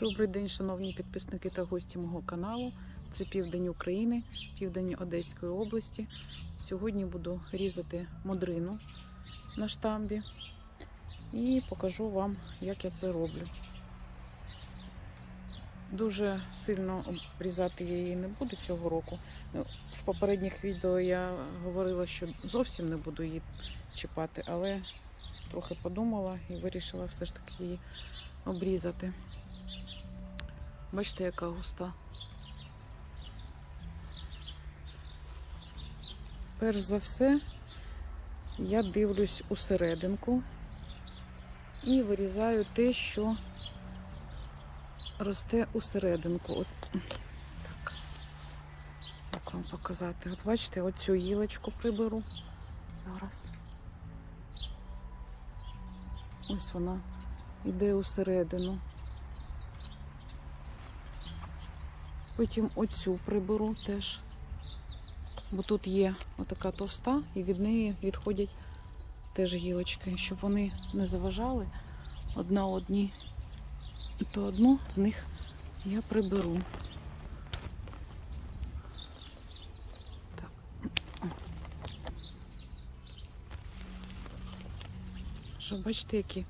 Добрий день, шановні підписники та гості мого каналу. Це південь України, південь Одеської області. Сьогодні буду різати модрину на штамбі і покажу вам, як я це роблю. Дуже сильно обрізати я її не буду цього року. Ну, В попередніх відео я говорила, що зовсім не буду її чіпати, але трохи подумала і вирішила все ж таки її обрізати. Бачите, яка густа. Перш за все, я дивлюсь у серединку і вирізаю те, що росте у серединку. От так. Як вам показати? От бачите, оцю гілочку приберу зараз. Ось вона йде усередину. Потім оцю приберу теж. Бо тут є отака товста, і від неї відходять теж гілочки, щоб вони не заважали одна одній. То одну з них я приберу. Так. Що бачите, які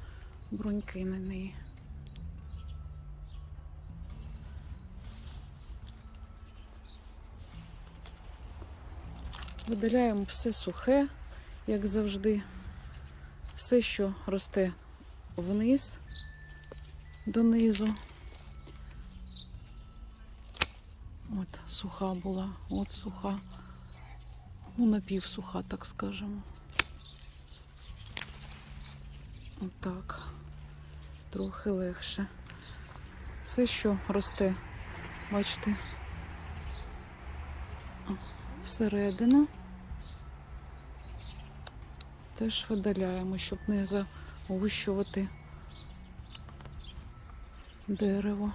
бруньки на неї. Видаляємо все сухе, як завжди. Все, що росте вниз, донизу. От суха була, от суха. Ну, напівсуха, так скажемо. Отак. Трохи легше. Все, що росте, бачите, всередину. Теж видаляємо, щоб не загущувати дерево.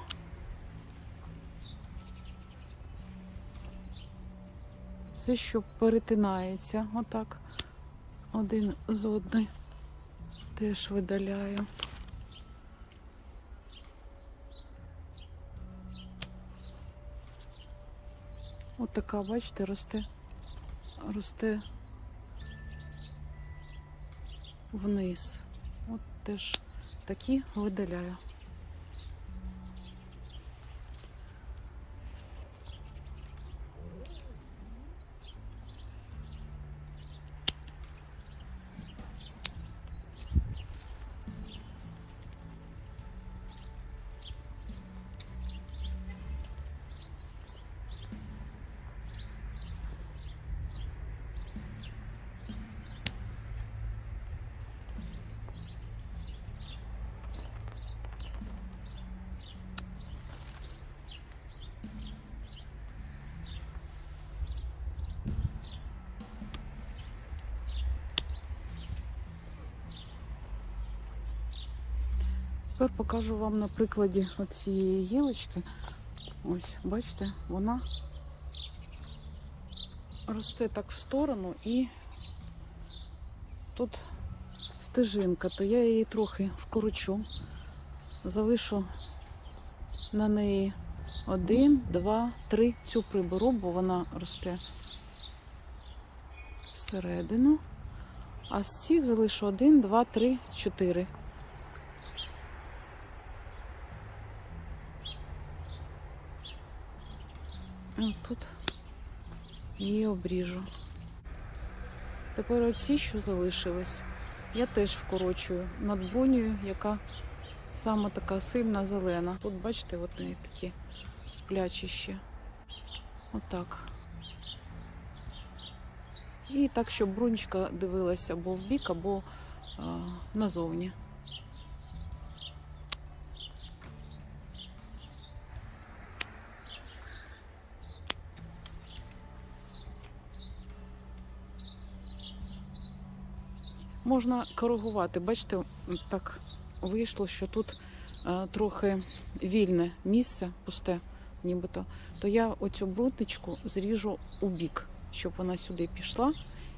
Все, що перетинається, отак, один з одним, теж видаляю. От така, бачите, росте, росте вниз. От теж такі видаляю. Тепер покажу вам на прикладі цієї гілочки. Ось, бачите, вона росте так в сторону і тут стежинка, то я її трохи вкорочу, залишу на неї один, два, три. Цю приберу, бо вона росте всередину. А з цих залишу один, два, три, чотири. Тут її обріжу. Тепер оці, що залишились, я теж вкорочую над бронею, яка саме така сильна зелена. Тут, бачите, от вони такі сплячі ще. Отак. І так, щоб брунечка дивилася або в бік, або а, назовні. Можна коригувати. Бачите, так вийшло, що тут е, трохи вільне місце, пусте, нібито. То я оцю брутничку зріжу у бік, щоб вона сюди пішла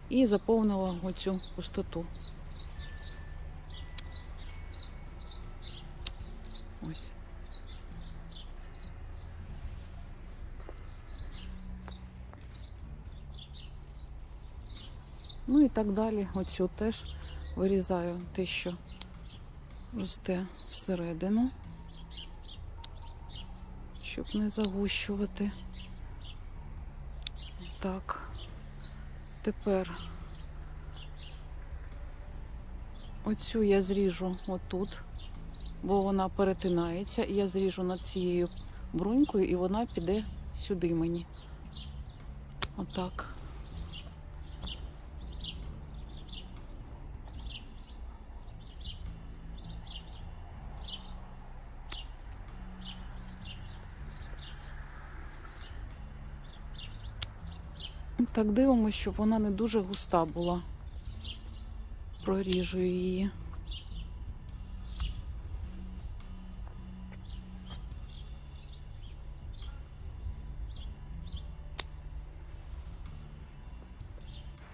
і заповнила оцю пустоту. Ось. Ну і так далі. Оцю теж вирізаю те, що росте всередину, щоб не загущувати. Так, тепер оцю я зріжу отут, бо вона перетинається, і я зріжу над цією брунькою, і вона піде сюди мені. Отак. Так дивимося, щоб вона не дуже густа була. Проріжу її.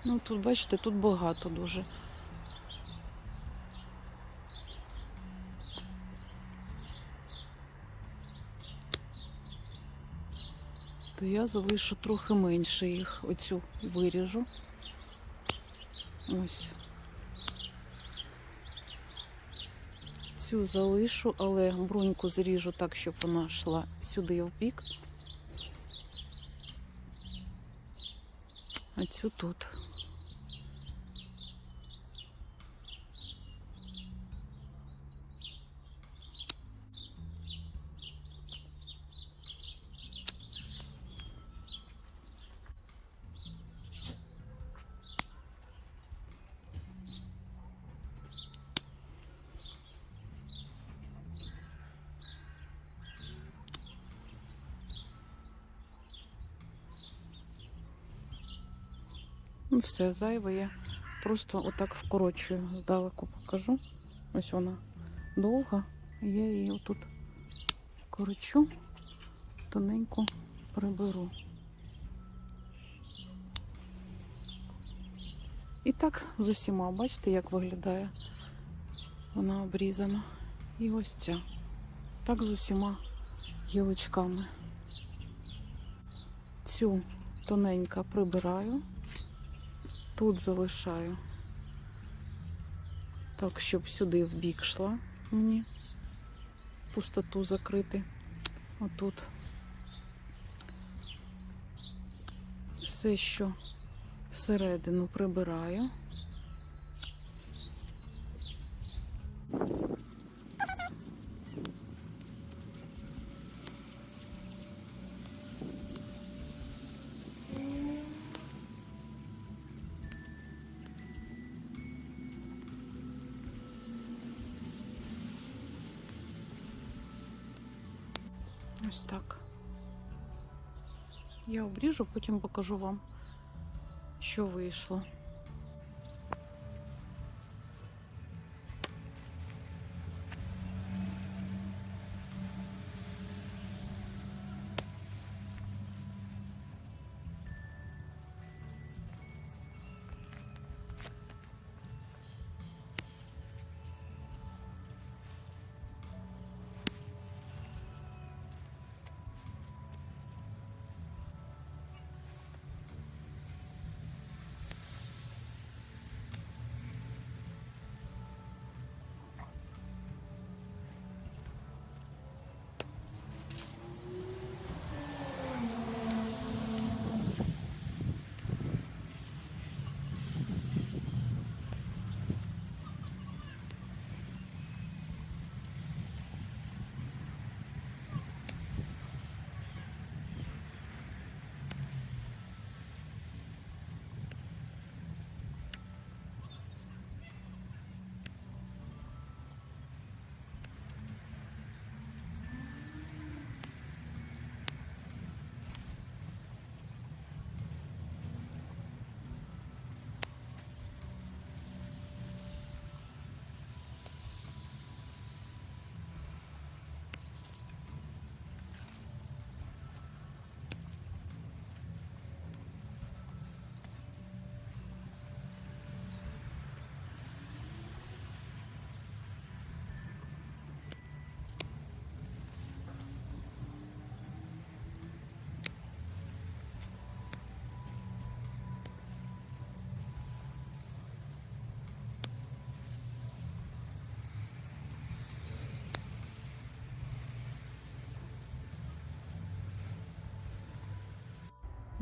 Ну тут, бачите, тут багато дуже. То я залишу трохи менше їх. Оцю виріжу. Ось. Цю залишу, але бруньку зріжу так, щоб вона йшла сюди в бік. А цю тут. Ну, все зайве я просто отак вкорочую, здалеку покажу. Ось вона довга, я її отут корочу, тоненько приберу. І так з усіма, бачите, як виглядає вона обрізана. І ось ця. Так з усіма гілочками. Цю тоненько прибираю. Тут залишаю. Так, щоб сюди в бік йшла мені. Пустоту закрити. Отут. Все, що всередину прибираю. Ось так. Я обріжу, потім покажу вам, що вийшло.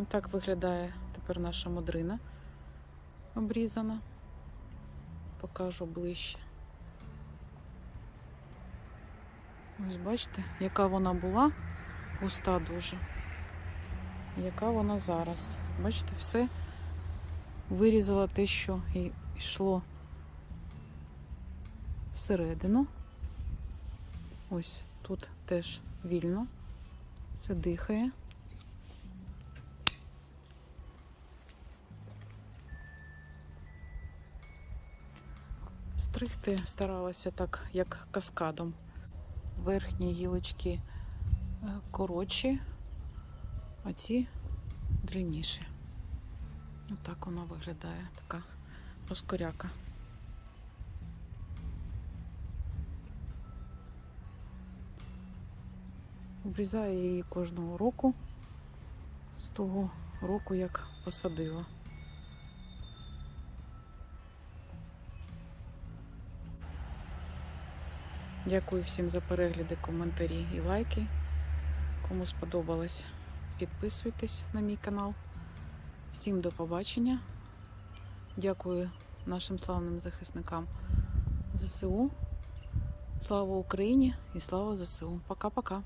Так виглядає тепер наша модрина обрізана. Покажу ближче. Ось бачите, яка вона була густа дуже. Яка вона зараз. Бачите, все вирізала те, що йшло всередину. Ось тут теж вільно. Це дихає. Стригти старалася так, як каскадом. Верхні гілочки е, коротші, а ці длинніші. Отак вона виглядає, така розкоряка. Обрізаю її кожного року з того року, як посадила. Дякую всім за перегляди, коментарі і лайки. Кому сподобалось, підписуйтесь на мій канал. Всім до побачення. Дякую нашим славним захисникам ЗСУ. Слава Україні і слава ЗСУ. Пока-пока.